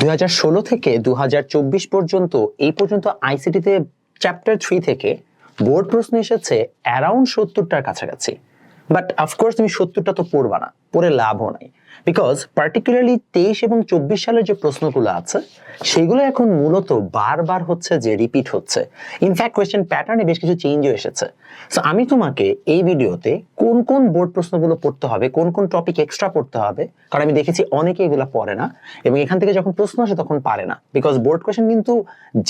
দুই হাজার ষোলো থেকে দুই হাজার চব্বিশ পর্যন্ত, এই পর্যন্ত আইসিটিতে চ্যাপ্টার থ্রি থেকে বোর্ড প্রশ্ন এসেছে অ্যারাউন্ড সত্তরটার কাছাকাছি। বাট অফকোর্স তুমি সত্তরটা তো পড়বা না, পড়ে লাভও নাই। বিকজ পার্টিকুলারলি তেইশ এবং চব্বিশ সালের যে প্রশ্নগুলো আছে, সেগুলো এখন মূলত বারবার হচ্ছে যে রিপিট হচ্ছে। ইনফ্যাক্ট কোয়েশ্চেন প্যাটার্নে বেশ কিছু চেঞ্জও এসেছে। সো আমি তোমাকে এই ভিডিওতে কোন কোন বোর্ড প্রশ্নগুলো পড়তে হবে, কোন কোন টপিক এক্সট্রা পড়তে হবে, কারণ আমি দেখেছি অনেকে এগুলো পড়ে না, এবং এখান থেকে যখন প্রশ্ন আসে তখন পারে না। বিকজ বোর্ড কোয়েশ্চেন কিন্তু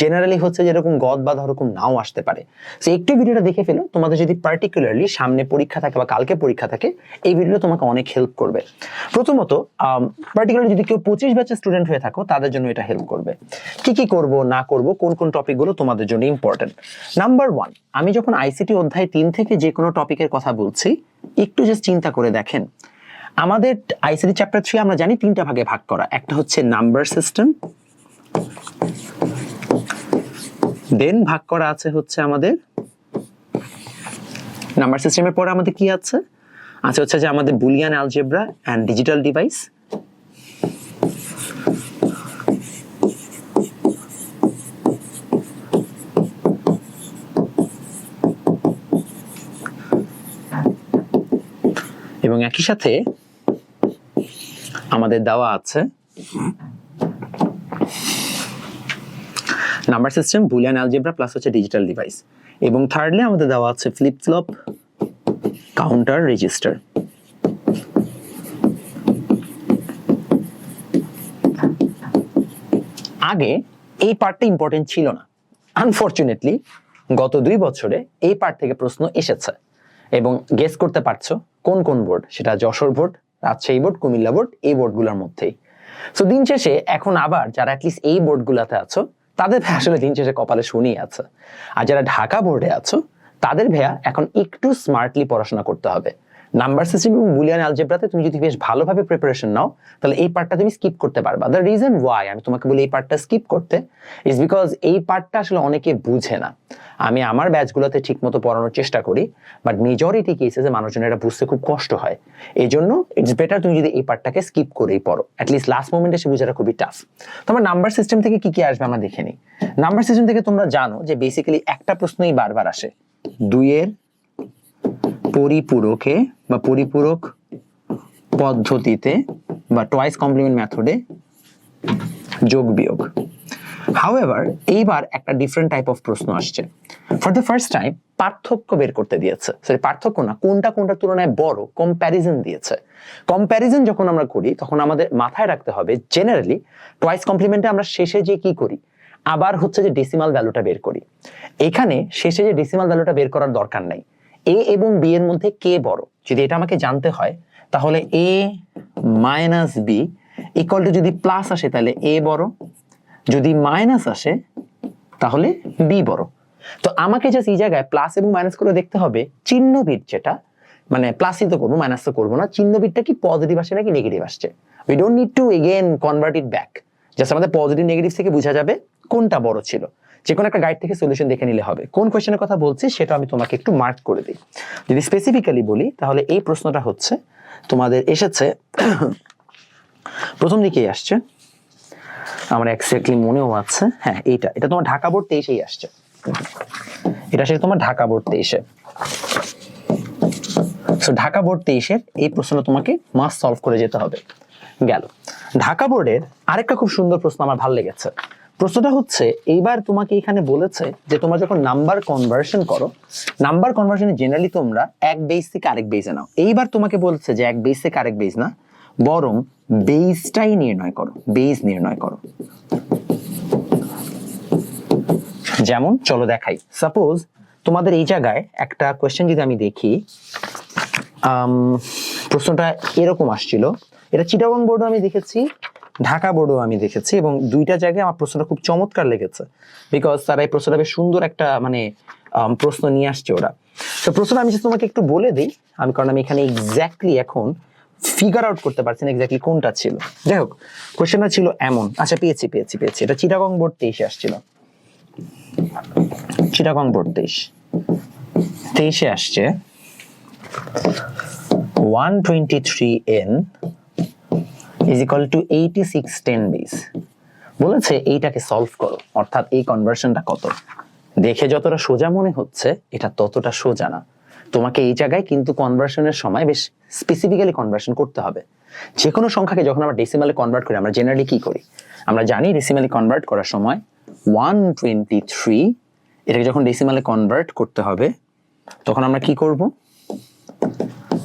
জেনারেলি হচ্ছে যেরকম গদ বা ধরকম নাও আসতে পারে। সো একটু ভিডিওটা দেখে ফেলো, তোমাদের যদি পার্টিকুলারলি সামনে পরীক্ষা থাকে বা কালকে পরীক্ষা থাকে, এই ভিডিওটা তোমাকে অনেক হেল্প করবে। প্রথমত পার্টিকুলারলি যদি কেউ পঁচিশ ব্যাচের স্টুডেন্ট হয়ে থাকো, তাদের জন্য এটা হেল্প করবে। কি কি করব, না করব, কোন কোন টপিকগুলো তোমাদের জন্য ইম্পর্টেন্ট নাম্বার ওয়ান আমি যখন আইসিটি অধ্যায় তিন থেকে যে কোনো টপিকের কথা বলছি, একটু জাস্ট চিন্তা করে দেখেন। আমাদের আইসিটি চ্যাপ্টার থ্রি আমরা জানি তিনটা ভাগে ভাগ করা। একটা হচ্ছে নাম্বার সিস্টেম দেন ভাগ করা আছে হচ্ছে আমাদের নাম্বার সিস্টেমের পরে আমাদের কি আছে? আছে হচ্ছে যে আমাদের Boolean algebra and digital device এবং একই সাথে আমাদের দেওয়া আছে number system Boolean algebra plus হচ্ছে ডিজিটাল ডিভাইস এবং থার্ডলি আমাদের দেওয়া আছে ফ্লিপ ফ্লপ কাউন্টার রেজিস্টার আগে এই পার্টটা ইম্পর্টেন্ট ছিল না। আনফর্চুনেটলি গত দুই বছরে এই পার্ট থেকে প্রশ্ন এসেছে। এবং গেস করতে পারছ কোন কোন বোর্ড সেটা Jessore board Rajshahi board Comilla board এই বোর্ডগুলোর মধ্যেই। সো দিন শেষে এখন আবার যারা অ্যাটলিস্ট এই বোর্ডগুলোতে আছো, তাদের আসলে দিন শেষে কপালে শুনিয়ে আছে। আর যারা ঢাকা বোর্ডে আছো তাদের ভাইয়া এখন একটু স্মার্টলি পড়াশোনা করতে হবে। নাম্বার সিস্টেম এবং বুলিয়ান অ্যালজেব্রাতে তুমি যদি বেশ ভালোভাবে প্রিপারেশন নাও, তাহলে এই পার্টটা তুমি স্কিপ করতে পারবা। দ্য রিজন ওয়াই আমি তোমাকে বলি এই পার্টটা স্কিপ করতে ইজ বিকজ এই পার্টটা আসলে অনেকে বুঝে না। আমি আমার ব্যাচগুলোতে ঠিক মতো পড়ানোর চেষ্টা করি বাট মেজরিটি কেসেসে মানুষজন এটা বুঝতে খুব কষ্ট হয়। এই জন্য ইটস বেটার তুমি যদি এই পার্টটাকে স্কিপ করেই পড়ো। অ্যাটলিস্ট লাস্ট মোমেন্টে সে বোঝাটা খুবই টাফ তোমার নাম্বার সিস্টেম থেকে কি কি আসবে আমরা দেখে নিই। নাম্বার সিস্টেম থেকে তোমরা জানো যে বেসিক্যালি একটা প্রশ্নই বারবার আসে। দুইয়ের পরিপূরকে বা পরিপূরক পদ্ধতিতে বা টয়েস কমপ্লিমেন্ট মেথডে যোগ বিয়োগ। হাউএভার এইবার একটা ডিফারেন্ট টাইপ অফ প্রশ্ন আসছে। ফর দ্য ফার্স্ট টাইম পার্থক্য বের করতে দিয়েছে। সরি পার্থক্য না, কোনটা কোনটার তুলনায় বড় কম্প্যারিজন দিয়েছে। কম্প্যারিজন যখন আমরা করি, তখন আমাদের মাথায় রাখতে হবে জেনারেলি টয়েস কমপ্লিমেন্টে আমরা শেষে যে কি করি আবার হচ্ছে যে ডেসিমাল ভ্যালুটা বের করি। এখানে শেষে যে ডেসিমাল ভ্যালুটা বের করার দরকার নাই। এ এবং বি এর মধ্যে কে বড়। যদি এটা আমাকে জানতে হয়, তাহলে A minus B equal to যদি প্লাস আসে, তাহলে এ বড়। যদি মাইনাস আসে, তাহলে বি বড়। তো আমাকে জাস্ট এই জায়গায় প্লাস এবং মাইনাস করে দেখতে হবে। চিহ্ন বিট যেটা মানে প্লাসই তো করব মাইনাস তো করব না। চিহ্ন বিটটা কি পজিটিভ আসছে নাকি নেগেটিভ আসছে? We don't need to again convert it back just আমাদের পজিটিভ নেগেটিভ থেকে বোঝা যাবে। কোনটা বড় ছিল? যে কোনো একটা গাইড থেকে সলিউশন দেখে নিলে হবে। কোন কোয়েশ্চেনের কথা বলছি সেটা আমি তোমাকে একটু মার্ক করে দিই। যদি স্পেসিফিক্যালি বলি, তাহলে এই প্রশ্নটা হচ্ছে, তোমাদের এসেছে, প্রথম দিকেই আসছে। আমার এক্স্যাক্টলি মনেও আছে। হ্যাঁ এইটা। এটা তোমার ঢাকা বোর্ড তেইশেই আসছে। এটা আসলে তোমার ঢাকা বোর্ড তেইশে। সো ঢাকা বোর্ড তেইশের এই প্রশ্নটা তোমাকে মাস সলভ করে যেতে হবে। গেল। ঢাকা বোর্ডের আরেকটা খুব সুন্দর প্রশ্ন আমার ভালো লেগেছে। প্রশ্নটা হচ্ছে, এইবার তোমাকে এখানে বলেছে যে তোমরা যখন নাম্বার কনভার্সন করো নাম্বার কনভার্সনে জেনারেলি তোমরা এক বেস থেকে আরেক বেসে নাও। এইবার তোমাকে বলছে যে এক বেস থেকে আরেক বেস না, বরং বেসটাই নির্ণয় করো বেস নির্ণয় করো। যেমন, চলো দেখাই। সাপোজ তোমাদের এই জায়গায় একটা কোয়েশ্চেন যদি আমি দেখি প্রশ্নটা এরকম আসছিল। এটা চিটাগং বোর্ডও আমি দেখেছি। ঢাকা বোর্ডও আমি দেখেছি এবং দুইটা জায়গায় আমার প্রশ্নটা খুব চমৎকার লেগেছে বিকজ তারা এই প্রশ্নটা বেশ সুন্দর একটা মানে প্রশ্ন নিয়ে আসছে ওরা। তো প্রশ্নটা আমি তোমাকে একটু বলে দিই, আমি, কারণ আমি এখানে এক্স্যাক্টলি এখন ফিগার আউট করতে পারছি না এক্স্যাক্টলি কোনটা ছিল। যাই হোক কোয়েশ্চেনটা ছিল এমন। আচ্ছা পেয়েছি পেয়েছি পেয়েছি। এটা চিটাগং বোর্ড তেইশে আসছিল। চিটাগং বোর্ড তেইশ। তেইশে আসছে। One twenty three N is equal to 86 10 base বলেছে এইটাকে সলভ করো। অর্থাৎ এই কনভার্সনটা কত? দেখে যতটা সোজা মনে হচ্ছে, এটা ততটা সোজা না। তোমাকে এই জায়গায় কিন্তু কনভার্সনের সময় বেশ স্পেসিফিক্যালি কনভার্সন করতে হবে। যে কোনো সংখ্যাকে যখন আমরা ডেসিমালে কনভার্ট করি, আমরা জেনারেলি কি করি? আমরা জানি ডেসিমালে কনভার্ট করার সময় ওয়ান টোয়েন্টি থ্রি এটাকে যখন ডেসিমালে কনভার্ট করতে হবে, তখন আমরা কি করব?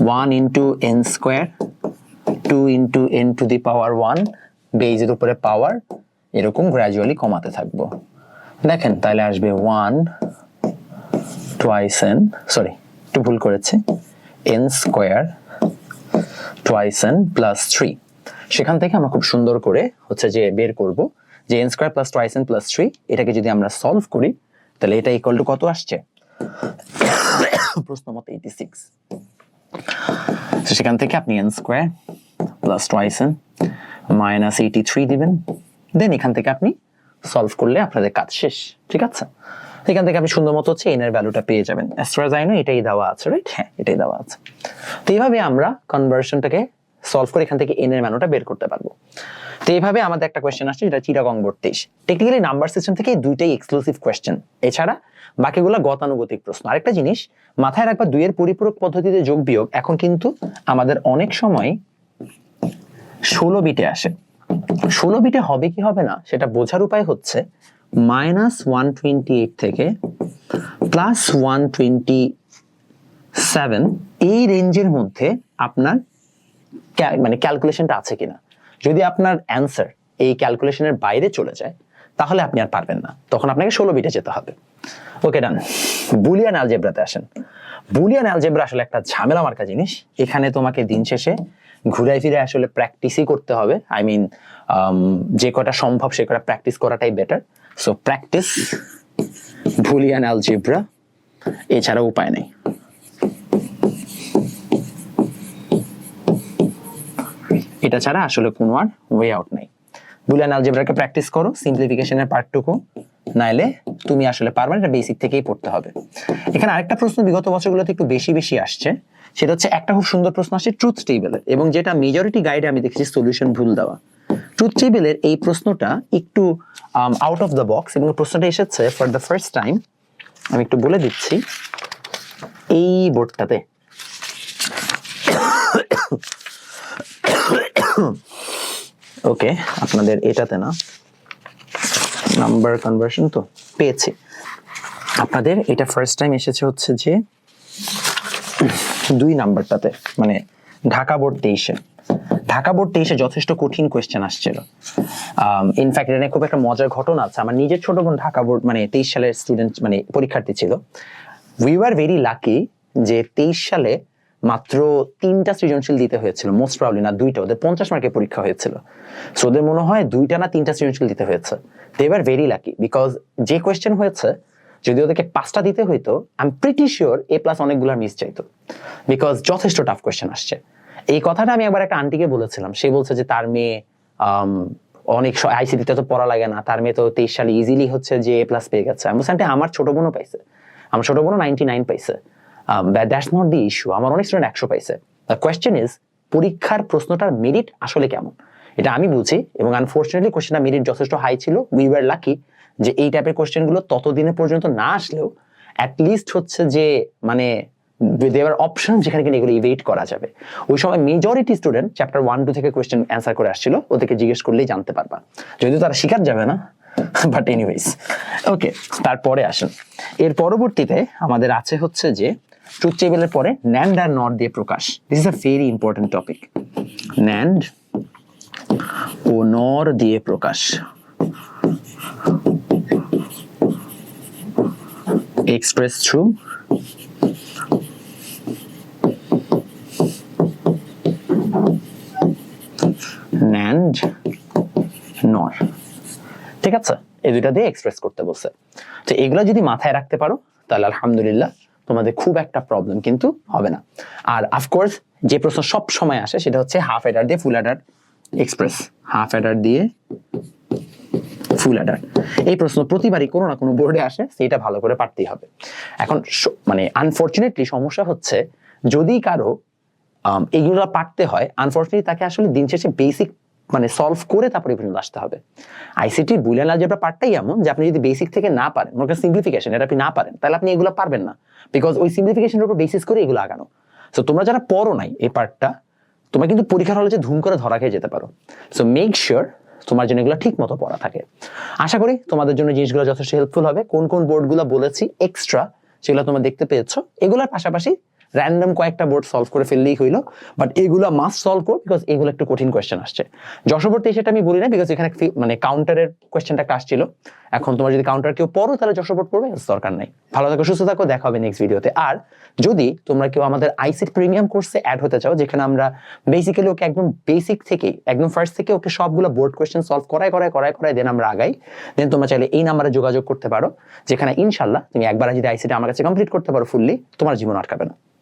One into n square two into n to the power one বেজের উপরে পাওয়ার এরকম গ্র্যাজুয়ালি কমাতে থাকব। দেখেন, তাহলে আসবে ওয়ান টোয়াইস এন সরি একটু ভুল করেছে। N square twice n plus three সেখান থেকে আমরা খুব সুন্দর করে হচ্ছে যে বের করব যে n square plus twice n plus three এটাকে যদি আমরা সলভ করি, তাহলে এটা ইকুয়াল টু কত আসছে? প্রশ্ন মতো এইটি সিক্স সেখান থেকে আপনি n square plus twice n minus eighty three দিবেন। দেন এখান থেকে আপনি সলভ করলে আপনাদের কাজ শেষ, ঠিক আছে? এখান থেকে আপনি সুন্দর মতো হচ্ছে এনের ভ্যালুটা পেয়ে যাবেন। অ্যাস্ট্রাজাইনো এটাই দেওয়া আছে রাইট হ্যাঁ এটাই দেওয়া আছে। তো এইভাবে আমরা কনভার্সনটাকে সলভ করে এখান থেকে এনের ম্যানুটা বের করতে পারব। তো এইভাবে আমাদের একটা কোয়েশ্চেন আসছে, যেটা চিরাগং বোর্ড তেইশ টেকনিক্যালি নাম্বার সিস্টেম থেকে দুইটাই এক্সক্লুসিভ কোয়েশ্চেন এছাড়া বাকিগুলো গতানুগতিক প্রশ্ন। আরেকটা জিনিস, মাথায় রাখবা দুইয়ের পরিপূরক পদ্ধতিতে যোগ বিয়োগ, এখন কিন্তু আমাদের অনেক সময় ষোলো বিটে আসে। ষোলো বিটে হবে কি হবে না, সেটা বোঝার উপায় হচ্ছে মাইনাস ওয়ান টোয়েন্টি এইট থেকে প্লাস ওয়ান টোয়েন্টি সেভেন এই রেঞ্জের মধ্যে আপনার মানে ক্যালকুলেশনটা আছে কিনা। যদি আপনার অ্যান্সার এই ক্যালকুলেশনের বাইরে চলে যায়, তাহলে আপনি আর পারবেন না। তখন আপনাকে ষোলো বিটে যেতে হবে। ওকে ডান বুলিয়ান অ্যালজেব্রাতে আসেন। বুলিয়ান অ্যালজেব্রা আসলে একটা ঝামেলা মার্কা জিনিস। এখানে তোমাকে দিন শেষে ঘুরে ফিরে আসলে প্র্যাকটিসই করতে হবে। আই মিন যে কটা সম্ভব সে কটা প্র্যাকটিস করাটাই better so practice Boolean algebra এছাড়া উপায় নেই। এটা ছাড়া আসলে কোনো আর ওয়ে আউট নেই। বুলিয়ান অ্যালজেব্রাকে প্র্যাকটিস করো সিম্পলিফিকেশনের পার্টটুকু নাইলে তুমি আসলে পারবে এটা বেসিক থেকেই পড়তে হবে। এখানে আরেকটা প্রশ্ন বিগত বছরগুলোতে একটু বেশি বেশি আসছে। সেটা হচ্ছে একটা খুব সুন্দর প্রশ্ন আসছে ট্রুথ টেবিলের এবং যেটা মেজরিটি গাইডে আমি দেখেছি সলিউশন ভুল দেওয়া। ট্রুথ টেবিলের এই প্রশ্নটা একটু আউট অফ দ্য বক্স এবং প্রশ্নটা এসেছে ফর দ্য ফার্স্ট টাইম আমি একটু বলে দিচ্ছি। এই বোর্ডটাতে। ওকে, আপনাদের এটাতে না। নাম্বার কনভার্সন তো পেয়েছি। আপনাদের এটা ফার্স্ট টাইম এসেছে হচ্ছে যে দুই নাম্বারটাতে মানে ঢাকা বোর্ড তেইশে। ঢাকা বোর্ড তেইশে যথেষ্ট কঠিন কোয়েশ্চেন আসছিল। ইনফ্যাক্ট এটা খুব একটা মজার ঘটনা আছে। আমার নিজের ছোট বোন ঢাকা বোর্ড মানে তেইশ সালের স্টুডেন্ট মানে পরীক্ষার্থী ছিল। উই আর ভেরি লাকি যে তেইশ সালে মাত্র তিনটা সৃজনশীল দিতে হয়েছিল মোস্ট প্রবলি না দুইটা, ওদের পঞ্চাশ মার্কের পরীক্ষা হয়েছিল। সো ওদের মনে হয় দুইটা না তিনটা সৃজনশীল দিতে হয়েছে। They are very lucky because যে কোয়েশ্চেন হয়েছে যদি ওদেরকে পাঁচটা দিতে হইতো I am pretty sure A plus অনেকগুলো মিস চাইতো। বিকজ যথেষ্ট টাফ কোয়েশ্চেন আসছে। এই কথাটা আমি একবার একটা আন্টিকে বলেছিলাম। সে বলছে যে, তার মেয়ে অনেক আইসিডিতে তো পড়া লাগে না। তার মেয়ে তো তেইশ সালে ইজিলি হচ্ছে যে এ প্লাস পেয়ে গেছে। আমি বলছি আমার ছোট বোনও পাইছে। আমার ছোট বোনও নাইনটি নাইন পাইছে দ্যাটস নট দি ইস্যু আমার অনেক স্টুডেন্ট একশো পাইছে। দ্য কোয়েশ্চেন ইজ পরীক্ষার প্রশ্নটার মেরিট আসলে কেমন? এটা আমি বুঝি এবং আনফর্চুনেটলি কোশ্চেনটা মেরিট যথেষ্ট হাই ছিল। উই ওয়ার লাকি যে এই টাইপের কোশ্চেনগুলো ততদিনের পর্যন্ত না আসলেও অ্যাটলিস্ট হচ্ছে যে মানে দেওয়ার অপশন যেখানে কিনা এগুলো ইভেট করা যাবে। ওই সময় majority student chapter one two থেকে কোয়েশ্চেন অ্যান্সার করে আসছিল, ওদেরকে জিজ্ঞেস করলেই জানতে পারবা। যদিও তারা শিকার যাবে না বাট এনিওয়েজ ওকে তারপরে আসেন। এর পরবর্তীতে আমাদের আছে হচ্ছে যে ট্রুথ টেবিলের পরে ন্যান্ড আর নট দিয়ে প্রকাশ। This is a very important topic NAND O NOR দিয়ে প্রকাশ। এক্সপ্রেস থ্রু ন্যান্ড নর ঠিক আছে? এই দুইটা দিয়ে এক্সপ্রেস করতে বলছে। তো এগুলো যদি মাথায় রাখতে পারো, তাহলে আলহামদুলিল্লাহ তোমাদের খুব একটা প্রবলেম কিন্তু হবে না। আর অফকোর্স যে প্রশ্ন সব সময় আসে, সেটা হচ্ছে হাফ এডার দিয়ে full adder express half adder দিয়ে ফুল অ্যাডার এই প্রশ্ন প্রতিবারই কোনো না কোনো বোর্ডে আসে সেটা ভালো করে পারতেই হবে। এখন মানে আনফর্চুনেটলি সমস্যা হচ্ছে যদি কারও আম, এইগুলো পারতে হয় আনফর্চুনেটলি তাকে আসলে দিন শেষে বেসিক মানে সলভ করে তারপরে পর্যন্ত আসতে হবে। আইসিটি বুলিয়ান অ্যালজেব্রা পার্টটাই এমন যে আপনি যদি বেসিক থেকে না পারেন মনে করেন সিম্পলিফিকেশন এটা আপনি না পারেন তাহলে আপনি এগুলো পারবেন না। বিকজ ওই সিম্পলিফিকেশনের উপর বেসিস করে এগুলো আগানো। সো তোমরা যারা পড়ো নাই এই পার্টটা তোমরা কিন্তু পরীক্ষার হলে যে ধুম করে ধরা খেয়ে যেতে পারো। সো মেক শিওর তোমার জন্য এগুলো ঠিক মতো পড়া থাকে। আশা করি তোমাদের জন্য জিনিসগুলো যথেষ্ট হেল্পফুল হবে। কোন কোন বোর্ডগুলো বলেছি এক্সট্রা সেগুলো তোমরা দেখতে পেয়েছ। এগুলোর পাশাপাশি র্যান্ডম কয়েকটা বোর্ড সলভ করে ফেললেই হইল বাট এগুলো মাস্ট সলভ করো বিকজ এগুলো একটু কঠিন কোয়েশ্চেন আসছে। যশোবর্তী সেটা আমি বলি না বিকজ এখানে মানে কাউন্টারের কোয়েশ্চেনটা একটা আসছিল। এখন তোমার যদি কাউন্টার কেউ পড়ো, তাহলে যশোবর্ট পড়বে দরকার নাই। ভালো থাকো, সুস্থ থাকো, দেখা হবে নেক্সট ভিডিওতে আর যদি তোমরা কেউ আমাদের আইসিট প্রিমিয়াম কোর্সে অ্যাড হতে চাও, যেখানে আমরা বেসিক্যালি ওকে একদম বেসিক থেকে, একদম ফার্স্ট থেকে ওকে সবগুলো বোর্ড কোয়েশ্চেন সলভ করায় করায় করায় করায় দেন আমরা আগাই। দেন তোমরা চাইলে এই নাম্বারে যোগাযোগ করতে পারো, যেখানে ইনশাল্লাহ তুমি একবার যদি আইসিটি আমার কাছে কমপ্লিট করতে পারো ফুললি তোমার জীবন আটকাবে না।